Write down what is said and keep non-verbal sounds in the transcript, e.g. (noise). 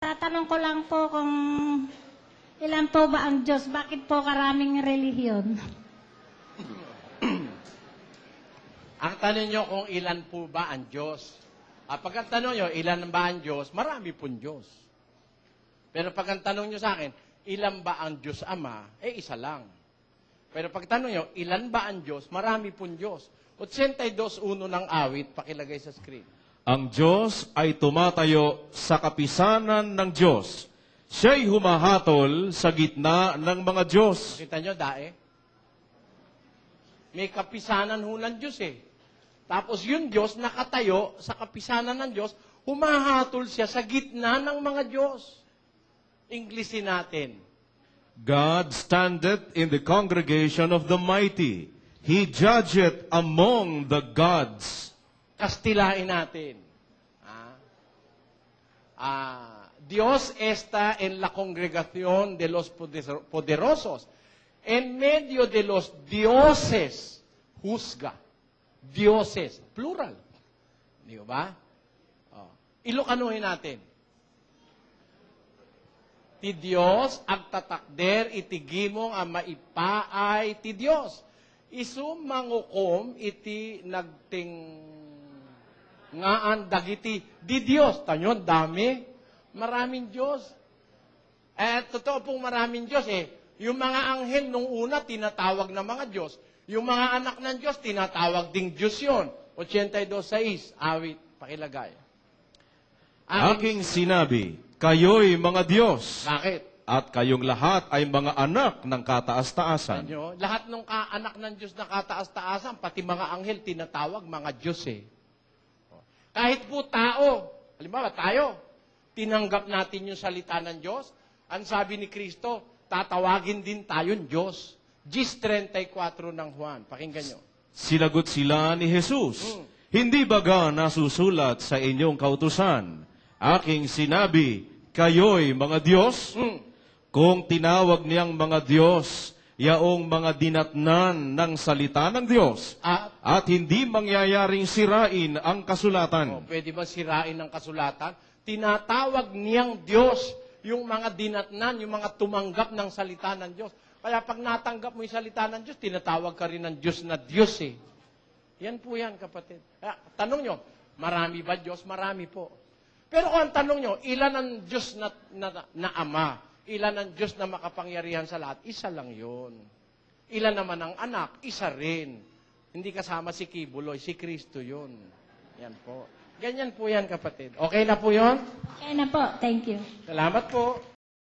Tatanong ko lang po kung ilan po ba ang Diyos? Bakit po karaming relihiyon? (clears throat) Ang tanong nyo kung ilan po ba ang Diyos. Ah, pag ang tanong nyo, ilan ba ang Diyos? Marami pong Diyos. Pero pag ang tanong nyo sa akin, ilan ba ang Diyos Ama? Eh, isa lang. Pero pag tanong nyo, ilan ba ang Diyos? Marami pong Diyos. 82.1 ng awit, pakilagay sa screen. Ang Diyos ay tumatayo sa kapisanan ng Diyos. Siya'y humahatol sa gitna ng mga Diyos. Kita nyo, dae? May kapisanan ho ng Diyos eh. Tapos yung Diyos nakatayo sa kapisanan ng Diyos, humahatol siya sa gitna ng mga Diyos. Inglesin natin. God standeth in the congregation of the mighty. He judgeth among the gods. Kastilain natin. Ah, ah, Dios está en la congregación de los poder- poderosos. En medio de los dioses, juzga. Dioses, plural. Di ba? Oh. Ilokanuhin natin. Ti Dios agtatakder iti gimong ang ti Dios. Isu mangukom iti nagting ngaan dagiti di Dios. Tanyon, dami. Maraming Diyos. Eh, totoo pong maraming Diyos eh. Yung mga anghel nung una, tinatawag na mga Diyos. Yung mga anak ng Diyos, tinatawag ding Diyos yun. 82.6, awit, pakilagay. Aking sinabi, kayo'y mga Diyos, Bakit? at kayong lahat ay mga anak ng kataas-taasan. Lahat ng anak ng Diyos na kataas-taasan, pati mga anghel, tinatawag mga Diyos eh. Kahit po tao, halimbawa tayo, tinanggap natin yung salita ng Diyos, ang sabi ni Kristo, tatawagin din tayong Diyos. Gis 34 ng Juan. Pakinggan nyo. Sinagot sila ni Jesus, Mm. Hindi baga nasusulat sa inyong kautusan? Aking sinabi, kayo'y mga Diyos? Mm. Kung tinawag niyang mga Diyos, yaong mga dinatnan ng salita ng Diyos, At, at hindi mangyayaring sirain ang oh, kasulatan. pwede ba sirain ng kasulatan? Tinatawag niyang Diyos yung mga dinatnan, yung mga tumanggap ng salita ng Diyos. Kaya pag natanggap mo yung salita ng Diyos, tinatawag ka rin ng Diyos na Diyos eh. Yan po yan, kapatid. Kaya, tanong nyo, marami ba Diyos? Marami po. Pero kung ang tanong nyo, ilan ang Diyos na, na, na Ama? Ilan ang Diyos na makapangyarihan sa lahat? Isa lang yun. Ilan naman ang anak? Isa rin. Hindi kasama si Kibuloy, si Kristo yun. Yan po. Ganyan po yan, kapatid. Okay na po yun? Kaya na po. Thank you. Salamat po.